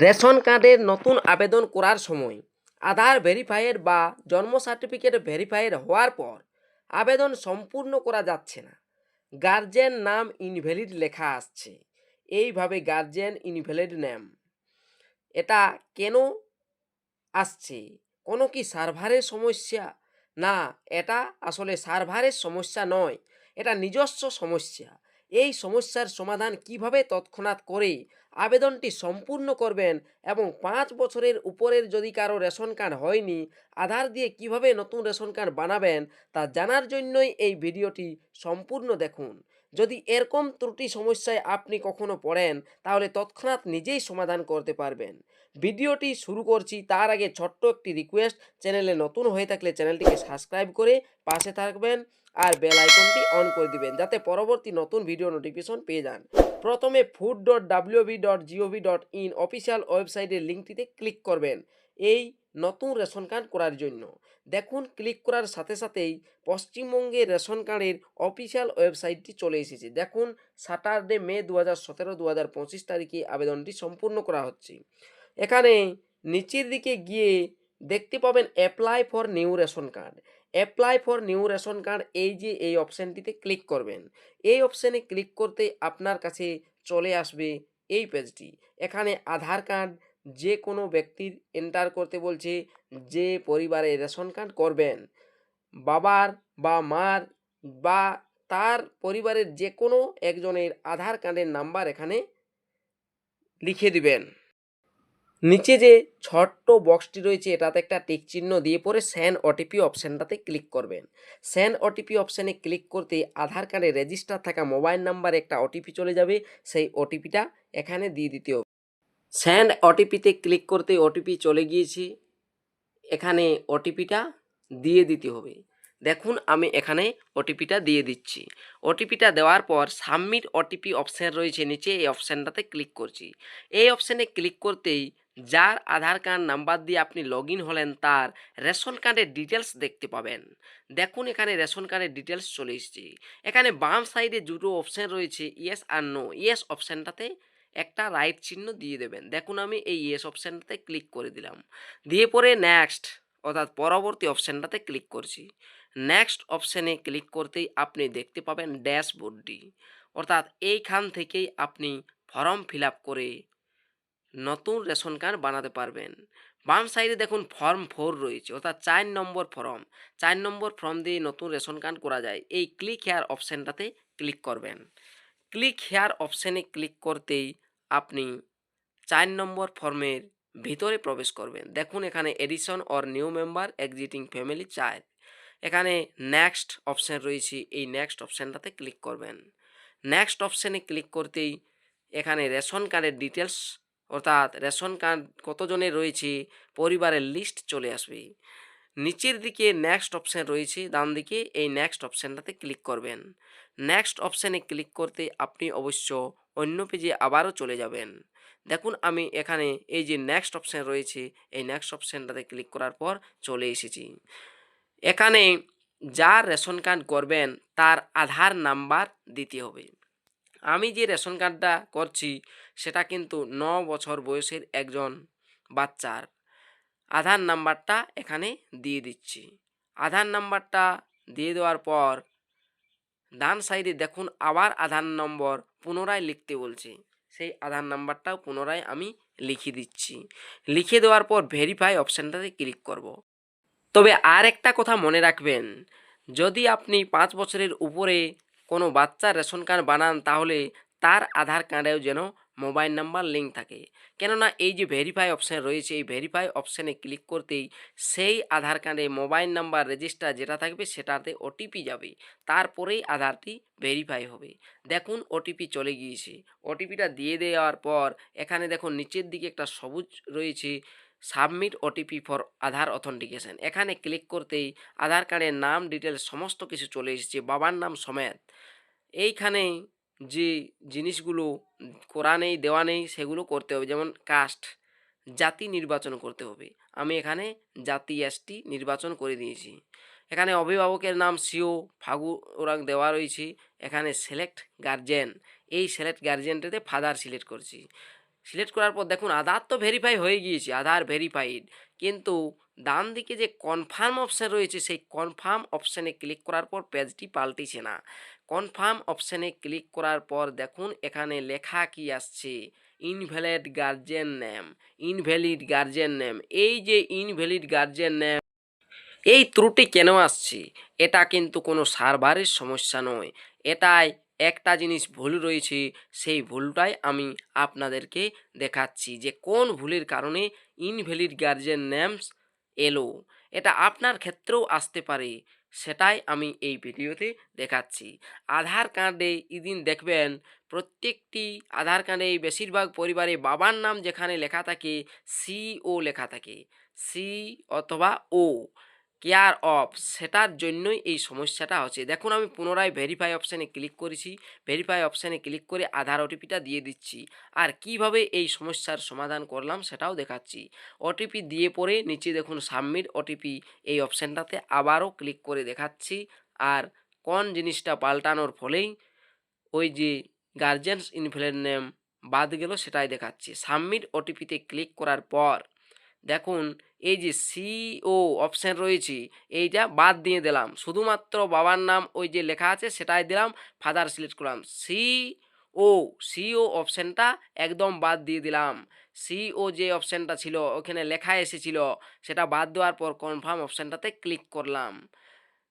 Ration কার্ডের নতুন আবেদন করার সময় আধার ভেরিফাইয়ের বা জন্ম সার্টিফিকেট ভেরিফাইয়ের হওয়ার পর আবেদন সম্পূর্ণ করা যাচ্ছে না। গার্জেন নাম ইনভ্যালিড লেখা আসছে। এইভাবে গার্জেন ইনভ্যালিড নেম। এটা কেন আসছে? কোনো কি সার্ভারের সমস্যা? না, এটা আসলে সার্ভারের সমস্যা নয়। এটা নিজস্ব সমস্যা। এই সমস্যার সমাধান কীভাবে তৎক্ষণাৎ করে আবেদনটি সম্পূর্ণ করবেন এবং পাঁচ বছরের উপরের যদি কারও রেশন কার্ড হয়নি, আধার দিয়ে কীভাবে নতুন রেশন কার্ড বানাবেন, তা জানার জন্যই এই ভিডিওটি সম্পূর্ণ দেখুন। যদি এরকম ত্রুটি সমস্যায় আপনি কখনো পড়েন, তাহলে তৎক্ষণাৎ নিজেই সমাধান করতে পারবেন। ভিডিওটি শুরু করছি তার আগে ছোট্ট একটি রিকোয়েস্ট চ্যানেলে নতুন হয়ে থাকলে চ্যানেলটিকে সাবস্ক্রাইব করে পাশে থাকবেন আর বেল আইকনটি অন করে দিবেন, যাতে পরবর্তী নতুন ভিডিও নোটিফিকেশন পেয়ে যান। প্রথমে food dot WB dot GOV dot in official ওয়েবসাইটের লিঙ্কটিতে ক্লিক করবেন। এই নতুন রেশন কার্ড করার জন্য। দেখুন, ক্লিক করার সাথে সাথেই পশ্চিমবঙ্গের রেশন কার্ডের অফিসিয়াল ওয়েবসাইটটি চলে এসেছে। দেখুন, স্যাটারডে মে দু হাজার সতেরো দু হাজার পঁচিশ তারিখে আবেদনটি সম্পূর্ণ করা হচ্ছে। এখানে নিচের দিকে গিয়ে দেখতে পাবেন apply for new ration card. Apply for new ration card এই যে এই অপশানটিতে ক্লিক করবেন। এই অপশানে ক্লিক করতে আপনার কাছে চলে আসবে এই পেজটি এখানে আধার কার্ড যে কোনো ব্যক্তির এন্টার করতে বলছে যে পরিবারে রেশন কার্ড করবেন। বাবার বা মার বা তার পরিবারের যে কোনো একজনের আধার কার্ডের নাম্বার এখানে লিখে দিবেন। নিচে যে ছোট্ট বক্সটি রয়েছে, এটাতে একটা টিক চিহ্ন দিয়ে পরে স্যান ওটিপি অপশানটাতে ক্লিক করবেন। স্যান ওটিপি অপশানে ক্লিক করতে আধার কার্ডে রেজিস্টার থাকা মোবাইল নাম্বারে একটা ওটিপি চলে যাবে, সেই ওটিপিটা এখানে দিয়ে দিতে হবে। স্যান্ড ওটিপিতে ক্লিক করতে ওটিপি চলে গিয়েছে। এখানে ওটিপিটা দিয়ে দিতে হবে। দেখুন, আমি এখানে ওটিপিটা দিয়ে দিচ্ছি। ওটিপিটা দেওয়ার পর সাবমিট ওটিপি অপশান রয়েছে নিচে, এই অপশানটাতে ক্লিক করছি। এই অপশানে ক্লিক করতেই যার আধার কার্ড নাম্বার দিয়ে আপনি লগ হলেন, তার রেশন কার্ডের ডিটেলস দেখতে পাবেন। দেখুন, এখানে রেশন কার্ডের ডিটেলস চলে এসেছে। এখানে বাম সাইডে দুটো অপশান রয়েছে ইয়েস আর নো ইয়েস অপশানটাতে একটা রাইট চিহ্ন দিয়ে দেবেন। দেখুন আমি এই ইয়েস অপশানটাতে ক্লিক করে দিলাম। দিয়ে পরে নেক্সট অর্থাৎ পরবর্তী অপশানটাতে ক্লিক করছি। নেক্সট অপশানে ক্লিক করতেই আপনি দেখতে পাবেন ড্যাশবোর্ডটি অর্থাৎ এইখান থেকেই আপনি ফর্ম ফিল করে নতুন রেশন কার্ড বানাতে পারবেন। বাম সাইডে দেখুন ফর্ম ফোর রয়েছে, অর্থাৎ চার নম্বর ফর্ম চার নম্বর ফর্ম দিয়ে নতুন রেশন কার্ড করা যায়। এই ক্লিক হেয়ার অপশানটাতে ক্লিক করবেন। ক্লিক হেয়ার অপশানে ক্লিক করতেই আপনি চার নম্বর ফর্মের ভিতরে প্রবেশ করবেন। দেখুন এখানে addition or new member existing family চার। এখানে নেক্সট অপশান রয়েছে, এই নেক্সট অপশানটাতে ক্লিক করবেন। নেক্সট অপশানে ক্লিক করতেই এখানে রেশন কার্ডের ডিটেলস অর্থাৎ রেশন কার্ড কতজনের রয়েছে, পরিবারের লিস্ট চলে আসবে। নিচের দিকে নেক্সট অপশান রয়েছে ডান দিকে এই নেক্সট অপশানটাতে ক্লিক করবেন। নেক্সট অপশানে ক্লিক করতে আপনি অবশ্য অন্য পেজে আবারও চলে যাবেন। দেখুন, আমি এখানে এই যে নেক্সট অপশান রয়েছে, এই নেক্সট অপশানটাতে ক্লিক করার পর চলে এসেছি। এখানে যার রেশন কার্ড করবেন, তার আধার নাম্বার দিতে হবে। আমি যে রেশন কার্ডটা করছি, সেটা কিন্তু ন বছর বয়সের একজন বাচ্চার আধার নাম্বারটা এখানে দিয়ে দিচ্ছি। আধার নাম্বারটা দিয়ে দেওয়ার পর ডান সাইডে দেখুন আবার আধার নম্বর পুনরায় লিখতে বলছে সেই আধার নাম্বারটাও পুনরায় আমি লিখে দিচ্ছি লিখে দেওয়ার পর ভেরিফাই অপশানটাতে ক্লিক করব। তবে আর একটা কথা মনে রাখবেন, যদি আপনি পাঁচ বছরের উপরে কোনো বাচ্চার রেশন কার্ড বানান তাহলে তার আধার কার্ডেও যেন মোবাইল নাম্বার লিঙ্ক থাকে। কেননা এই যে ভেরিফাই অপশান রয়েছে, এই ভেরিফাই অপশানে ক্লিক করতেই সেই আধার কার্ডে মোবাইল নাম্বার রেজিস্টার যেটা থাকবে সেটাতে ওটিপি যাবে। তারপরেই আধারটি ভেরিফাই হবে। দেখুন ওটিপি চলে গিয়েছে। ওটিপিটা দিয়ে দেওয়ার পর এখানে দেখুন নিচের দিকে একটা সবুজ রয়েছে submit OTP for Aadhaar authentication এখানে ক্লিক করতেই আধার কার্ডের নাম ডিটেলস সমস্ত কিছু চলে এসেছে। বাবার নাম সমেত। এইখানে যে জিনিসগুলো করা নেই, দেওয়া নেই, সেগুলো করতে হবে। যেমন কাস্ট জাতি নির্বাচন করতে হবে। আমি এখানে জাতি এসটি নির্বাচন করে দিয়েছি। এখানে অভিভাবকের নাম সিও ফাগু ওরাং দেওয়া রয়েছে। এখানে সিলেক্ট গার্জেন এই সিলেক্ট গার্জেনটাতে ফাদার সিলেক্ট করছি। সিলেক্ট করার পর দেখুন আধার তো ভেরিফাই হয়ে গিয়েছে আধার ভেরিফাইড কিন্তু ডান দিকে যে কনফার্ম অপশান রয়েছে, সেই কনফার্ম অপশানে ক্লিক করার পর পেজটি পাল্টিছে না। কনফার্ম অপশানে ক্লিক করার পর দেখুন এখানে লেখা কি আসছে? Invalid guardian name invalid guardian name এই যে ইনভ্যালিড গার্জেন নেম এই ত্রুটি কেন আসছে? এটা কিন্তু কোনো সার্ভারের সমস্যা নয়। এটাই একটা জিনিস ভুল রয়েছে, সেই ভুলটাই আমি আপনাদেরকে দেখাচ্ছি যে কোন ভুলের কারণে ইনভ্যালিড গার্জেন নেমস এলো। এটা আপনার ক্ষেত্রেও আসতে পারে, সেটাই আমি এই ভিডিওতে দেখাচ্ছি। আধার কার্ডে এদিন দেখবেন, প্রত্যেকটি আধার কার্ডে বেশিরভাগ পরিবারে বাবার নাম যেখানে লেখা থাকে সি ও লেখা থাকে সি অথবা ও কেয়ার অফ সেটার জন্যই এই সমস্যাটা হচ্ছে। দেখুন, আমি পুনরায় ভেরিফাই অপশানে ক্লিক করেছি। ভেরিফাই অপশানে ক্লিক করে আধার ওটিপিটা দিয়ে দিচ্ছি। আর কীভাবে এই সমস্যার সমাধান করলাম সেটাও দেখাচ্ছি। ওটিপি দিয়ে পরে নিচে দেখুন সাবমিট ওটিপি এই অপশানটাতে আবারও ক্লিক করে দেখাচ্ছি। আর কোন জিনিসটা পাল্টানোর ফলেই ওই যে গার্জেন্স ইনফ্লের নেম বাদ গেল সেটাই দেখাচ্ছি। সাবমিট ওটিপিতে ক্লিক করার পর দেখুন, এই যে সিও অপশান রয়েছে, এইটা বাদ দিয়ে দিলাম। শুধুমাত্র বাবার নাম ওই যে লেখা আছে, সেটাই দিলাম ফাদার সিলেক্ট করলাম। সি ও সিও অপশানটা একদম বাদ দিয়ে দিলাম। সিও যে অপশানটা ছিল, ওখানে লেখা এসেছিল, সেটা বাদ দেওয়ার পর কনফার্ম অপশানটাতে ক্লিক করলাম।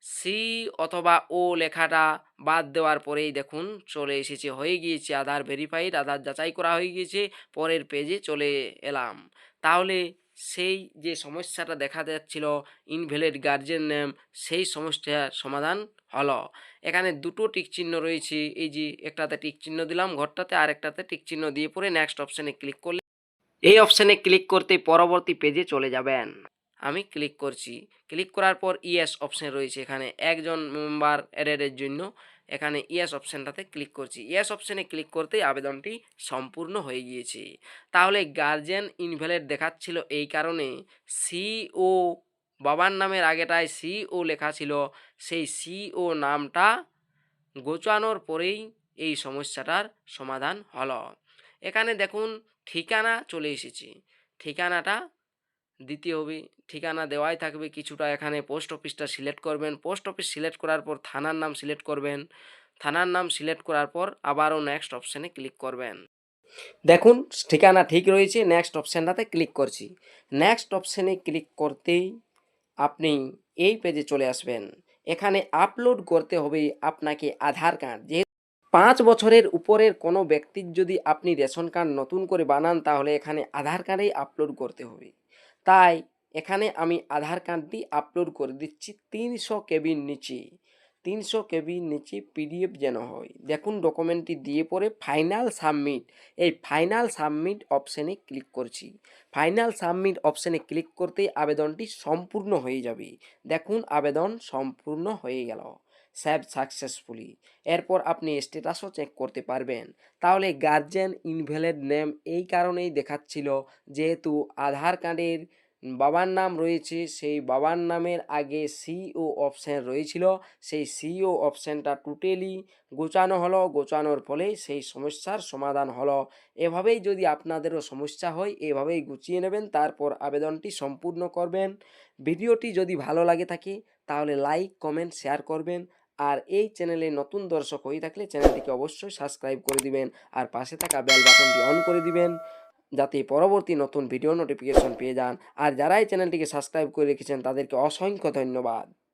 সি অথবা ও লেখাটা বাদ দেওয়ার পরেই দেখুন, চলে এসেছে, হয়ে গিয়েছে, আধার ভেরিফাইড আধার যাচাই করা হয়ে গিয়েছে, পরের পেজে চলে এলাম। তাহলে সেই যে সমস্যাটা দেখা যাচ্ছিল ইনভ্যালিড গার্জেন নেম সেই সমস্যার সমাধান হলো। এখানে দুটো টিক চিহ্ন রয়েছে। এই যে একটাতে টিক চিহ্ন দিলাম, ঘরটাতে আর একটাতে টিক চিহ্ন দিয়ে পরে নেক্সট অপশানে ক্লিক করলে এই অপশানে ক্লিক করতে পরবর্তী পেজে চলে যাবেন। আমি ক্লিক করছি। ক্লিক করার পর ইয়েস অপশান রয়েছে এখানে। একজন মেম্বার অ্যাডের জন্য এখানে ইয়েস অপশানটাতে ক্লিক করছি। ইয়েস অপশানে ক্লিক করতেই আবেদনটি সম্পূর্ণ হয়ে গিয়েছে। তাহলে গার্জেন ইনভ্যালিড দেখাচ্ছিল এই কারণে। সিও বাবার নামের আগেটায় সিও লেখা ছিল। সেই সিও নামটা গোচানোর পরেই এই সমস্যাটার সমাধান হলো। এখানে দেখুন ঠিকানা চলে এসেছে। ঠিকানাটা দিতে হবে ঠিকানা দেওয়াই থাকবে কিছুটা। এখানে পোস্ট অফিসটা সিলেক্ট করবেন। পোস্ট অফিস সিলেক্ট করার পর থানার নাম সিলেক্ট করবেন। থানার নাম সিলেক্ট করার পর আবারও নেক্সট অপশানে ক্লিক করবেন। দেখুন, ঠিকানা ঠিক রয়েছে নেক্সট অপশানটাতে ক্লিক করছি। নেক্সট অপশানে ক্লিক করতেই আপনি এই পেজে চলে আসবেন। এখানে আপলোড করতে হবে আপনাকে আধার কার্ড যে পাঁচ বছরের উপরের কোনো ব্যক্তির যদি আপনি রেশন কার্ড নতুন করে বানান, তাহলে এখানে আধার কার্ডেই আপলোড করতে হবে। তাই এখানে আমি আধার কার্ডটি আপলোড করে দিচ্ছি তিনশো কেবির নিচে। তিনশো কেবির নিচে পিডিএফ যেন হয়। দেখুন ডকুমেন্টটি দিয়ে পরে ফাইনাল সাবমিট এই ফাইনাল সাবমিট অপশানে ক্লিক করছি। ফাইনাল সাবমিট অপশানে ক্লিক করতে আবেদনটি সম্পূর্ণ হয়ে যাবে। দেখুন আবেদন সম্পূর্ণ হয়ে গেল। Save successfully. এরপর আপনি স্ট্যাটাসও চেক করতে পারবেন। তাহলে গার্জেন ইনভ্যালিড নেম এই কারণেই দেখাচ্ছিল যেহেতু আধার কার্ডের বাবার নাম রয়েছে, সেই বাবার নামের আগে সিও অপশান রয়েছিল, সেই সিও অপশানটা টোটালি গোছানো হলো, গোছানোর ফলে সেই সমস্যার সমাধান হলো। এভাবেই যদি আপনাদেরও সমস্যা হয়, এভাবেই গুছিয়ে নেবেন, তারপর আবেদনটি সম্পূর্ণ করবেন। ভিডিওটি যদি ভালো লাগে থাকে, তাহলে লাইক কমেন্ট শেয়ার করবেন। আর এই চ্যানেলে নতুন দর্শক হয়ে থাকলে চ্যানেলটিকে অবশ্যই সাবস্ক্রাইব করে দিবেন আর পাশে থাকা বেল বাটনটি অন করে দিবেন যাতে পরবর্তী নতুন ভিডিও নোটিফিকেশন পেয়ে যান। আর যারা এই চ্যানেলটিকে সাবস্ক্রাইব করে রেখেছেন তাদেরকে অসংখ্য ধন্যবাদ।